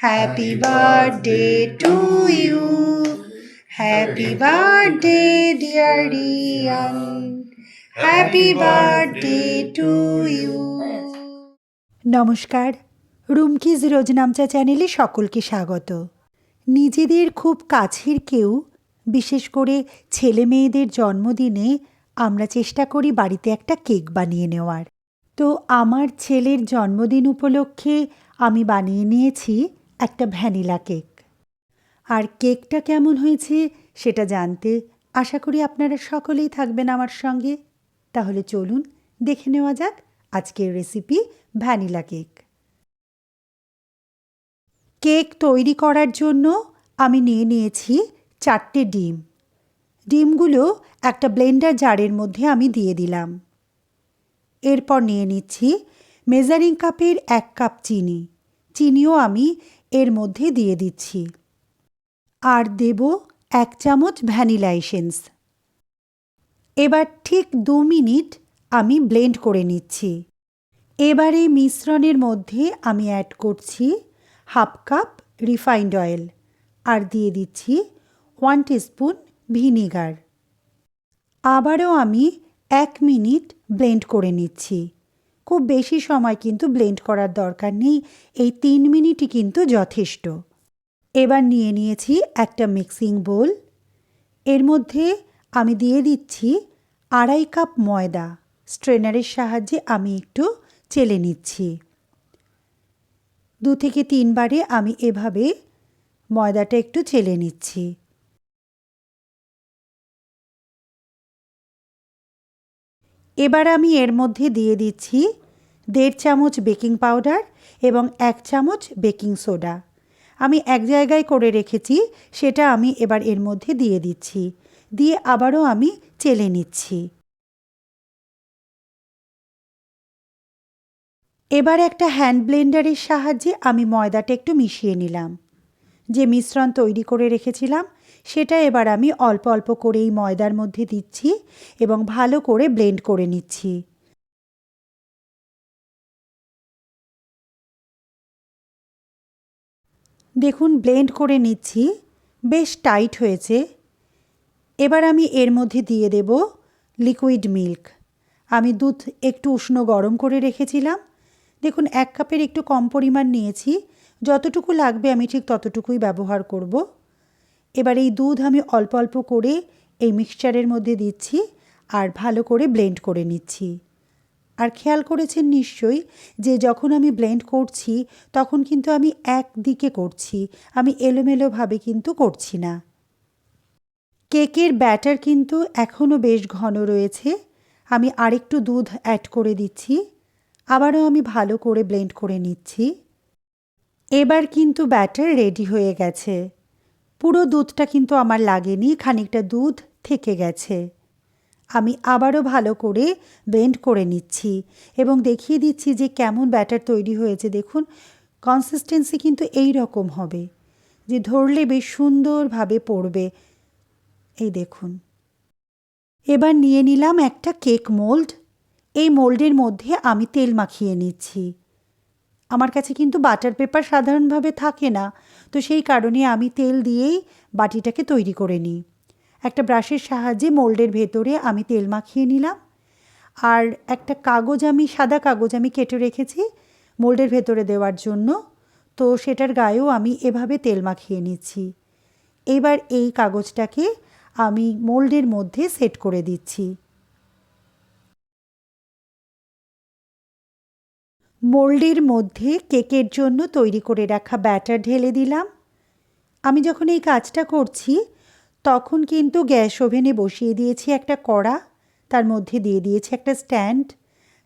Happy birthday to you. Happy birthday, dear Rian. Happy birthday to you. নমস্কার রুমকিজ রোজনামচা চ্যানেলে সকলকে স্বাগত নিজেদের খুব কাছের কেউ বিশেষ করে ছেলে মেয়েদের জন্মদিনে আমরা চেষ্টা করি বাড়িতে একটা কেক বানিয়ে নেওয়ার তো আমার ছেলের জন্মদিন উপলক্ষে আমি বানিয়ে নিয়েছি একটা ভ্যানিলা কেক। আর কেকটা কেমন হয়েছে সেটা জানতে আশা করি আপনারা সকলেই থাকবেন আমার সঙ্গে। তাহলে চলুন, দেখে নেওয়া যাক আজকের রেসিপি ভ্যানিলা কেক। কেক তৈরি করার জন্য আমি নিয়ে নিয়েছি চারটে ডিম। ডিমগুলো একটা ব্লেন্ডার জারের মধ্যে আমি দিয়ে দিলাম। এরপর নিয়ে নিচ্ছি মেজারিং কাপের এক কাপ চিনি। চিনিও আমি এর মধ্যে দিয়ে দিচ্ছি। আর দেব এক চামচ ভ্যানিলা এসেন্স। এবার ঠিক দু মিনিট আমি ব্লেন্ড করে নিচ্ছি। এবার এই মিশ্রণের মধ্যে আমি অ্যাড করছি হাফ কাপ রিফাইন্ড অয়েল আর দিয়ে দিচ্ছি ওয়ান টিস্পুন ভিনিগার। আবারও আমি এক মিনিট ব্লেন্ড করে নিচ্ছি। খুব বেশি সময় কিন্তু ব্লেন্ড করার দরকার নেই, এই তিন মিনিটই কিন্তু যথেষ্ট। এবার নিয়ে নিয়েছি একটা মিক্সিং বোল। এর মধ্যে আমি দিয়ে দিচ্ছি আড়াই কাপ ময়দা, স্ট্রেনারের সাহায্যে আমি একটু চেলে নিচ্ছি। দু থেকে তিনবারে আমি এভাবে ময়দাটা একটু চেলে নিচ্ছি। এবার আমি এর মধ্যে দিয়ে দিচ্ছি দেড় চামচ বেকিং পাউডার এবং এক চামচ বেকিং সোডা। আমি এক জায়গায় করে রেখেছি, সেটা আমি এবার এর মধ্যে দিয়ে দিচ্ছি। দিয়ে আবারও আমি চেলে নিচ্ছি। এবার একটা হ্যান্ড ব্লেন্ডারের সাহায্যে আমি ময়দাটা একটু মিশিয়ে নিলাম। যে মিশ্রণ তৈরি করে রেখেছিলাম, সেটা এবার আমি অল্প অল্প করে এই ময়দার মধ্যে দিচ্ছি এবং ভালো করে ব্লেন্ড করে নিচ্ছি। দেখুন ব্লেন্ড করে নিচ্ছি। বেশ টাইট হয়েছে। এবার আমি এর মধ্যে দিয়ে দেব লিকুইড মিল্ক আমি দুধ একটু উষ্ণ গরম করে রেখেছিলাম। দেখুন, এক কাপের একটু কম পরিমাণ নিয়েছি। যতটুকু লাগবে আমি ঠিক ততটুকুই ব্যবহার করব। এবার এই দুধ আমি অল্প অল্প করে এই মিক্সচারের মধ্যে দিচ্ছি আর ভালো করে ব্লেন্ড করে নিচ্ছি। আর খেয়াল করেছেন নিশ্চয়ই যে যখন আমি ব্লেন্ড করছি, তখন কিন্তু আমি একদিকে করছি, আমি এলোমেলোভাবে কিন্তু করছি না। কেকের ব্যাটার কিন্তু এখনও বেশ ঘন রয়েছে। আমি আরেকটু দুধ অ্যাড করে দিচ্ছি, আবারও আমি ভালো করে ব্লেন্ড করে নিচ্ছি। এবার কিন্তু ব্যাটার রেডি হয়ে গেছে। পুরো দুধটা কিন্তু আমার লাগেনি, খানিকটা দুধ থেকে গেছে। আমি আবারও ভালো করে বেন্ড করে নিচ্ছি এবং দেখিয়ে দিচ্ছি যে কেমন ব্যাটার তৈরি হয়েছে। দেখুন কনসিস্টেন্সি কিন্তু এই রকম হবে যে ধরলে বেশ সুন্দরভাবে পড়বে। এই দেখুন। এবার নিয়ে নিলাম একটা কেক মোল্ড এই মোল্ডের মধ্যে আমি তেল মাখিয়ে নিচ্ছি। আমার কাছে কিন্তু বাটার পেপার সাধারণভাবে থাকে না, তো সেই কারণে আমি তেল দিয়েই বাটিটাকে তৈরি করে নিই। একটা ব্রাশের সাহায্যে মোল্ডের ভেতরে আমি তেল মাখিয়ে নিলাম। আর একটা কাগজ আমি, সাদা কাগজ আমি কেটে রেখেছি মোল্ডের ভেতরে দেওয়ার জন্য। তো সেটার গায়েও আমি এভাবে তেল মাখিয়ে নিচ্ছি। এবার এই কাগজটাকে আমি মোল্ডের মধ্যে সেট করে দিচ্ছি। মোল্ডের মধ্যে কেকের জন্য তৈরি করে রাখা ব্যাটার ঢেলে দিলাম। আমি যখন এই কাজটা করছি তখন কিন্তু গ্যাস ওভেনে বসিয়ে দিয়েছি একটা কড়া, তার মধ্যে দিয়ে দিয়েছি একটা স্ট্যান্ড।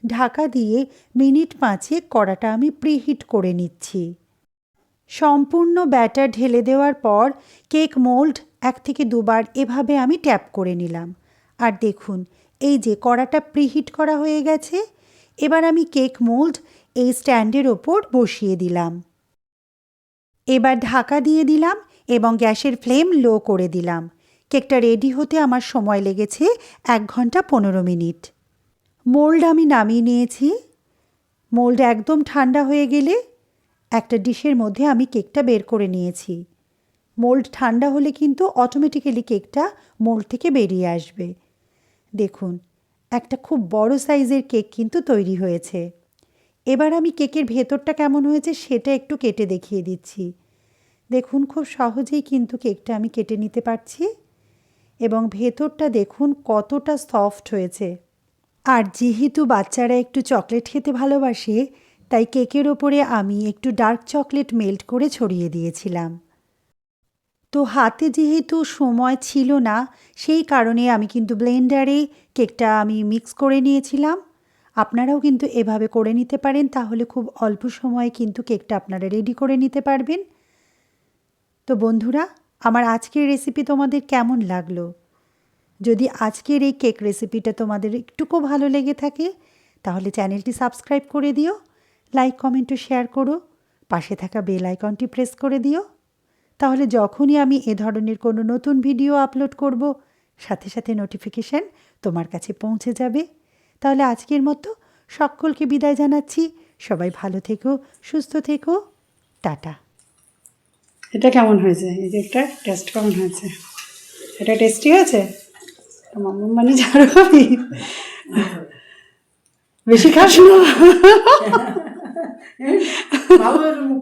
ঢাকা দিয়ে মিনিট পাঁচে কড়াটা আমি প্রিহিট করে নিচ্ছি। সম্পূর্ণ ব্যাটার ঢেলে দেওয়ার পর কেক মোল্ড এক থেকে দুবার এভাবে আমি ট্যাপ করে নিলাম। আর দেখুন, এই যে কড়াটা প্রিহিট করা হয়ে গেছে, এবার আমি কেক মোল্ড এই স্ট্যান্ডের ওপর বসিয়ে দিলাম। এবার ঢাকা দিয়ে দিলাম এবং গ্যাসের ফ্লেম লো করে দিলাম। কেকটা রেডি হতে আমার সময় লেগেছে এক ঘণ্টা পনেরো মিনিট। মোল্ড আমি নামিয়ে নিয়েছি। মোল্ড একদম ঠান্ডা হয়ে গেলে একটা ডিশের মধ্যে আমি কেকটা বের করে নিয়েছি। মোল্ড ঠান্ডা হলে কিন্তু অটোমেটিক্যালি কেকটা মোল্ড থেকে বেরিয়ে আসবে। দেখুন, একটা খুব বড় সাইজের কেক কিন্তু তৈরি হয়েছে। এবার আমি কেকের ভেতরটা কেমন হয়েছে সেটা একটু কেটে দেখিয়ে দিচ্ছি। দেখুন, খুব সহজেই কিন্তু কেকটা আমি কেটে নিতে পারছি এবং ভেতরটা দেখুন কতটা সফট হয়েছে। আর যেহেতু বাচ্চারা একটু চকলেট খেতে ভালোবাসে, তাই কেকের ওপরে আমি একটু ডার্ক চকলেট মেল্ট করে ছড়িয়ে দিয়েছিলাম। তো হাতে যেহেতু সময় ছিল না, সেই কারণে আমি কিন্তু ব্লেন্ডারে কেকটা আমি মিক্স করে নিয়েছিলাম। আপনারাও কিন্তু এভাবে করে নিতে পারেন, তাহলে খুব অল্প সময়ে কিন্তু কেকটা আপনারা রেডি করে নিতে পারবেন। তো বন্ধুরা, আমার আজকের রেসিপি তোমাদের কেমন লাগল? যদি আজকের এই কেক রেসিপিটা তোমাদের একটুকু ভালো লেগে থাকে, তাহলে চ্যানেলটি সাবস্ক্রাইব করে দিও লাইক কমেন্ট শেয়ার করো, পাশে থাকা বেল আইকনটি প্রেস করে দিও। তাহলে যখনই আমি এ ধরনের কোনো নতুন ভিডিও আপলোড করব, সাথে সাথে নোটিফিকেশান তোমার কাছে পৌঁছে যাবে। তাহলে আজকের মতো সকলকে বিদায় জানাচ্ছি, সবাই ভালো থেকো, সুস্থ থেকো, টাটা। এটা কেমন হয়েছে? এই যে একটা টেস্ট কেমন হয়েছে? এটা টেস্টি হয়েছে? মামুন মানে ঝাড়ু খাবি? বেশি খাস না।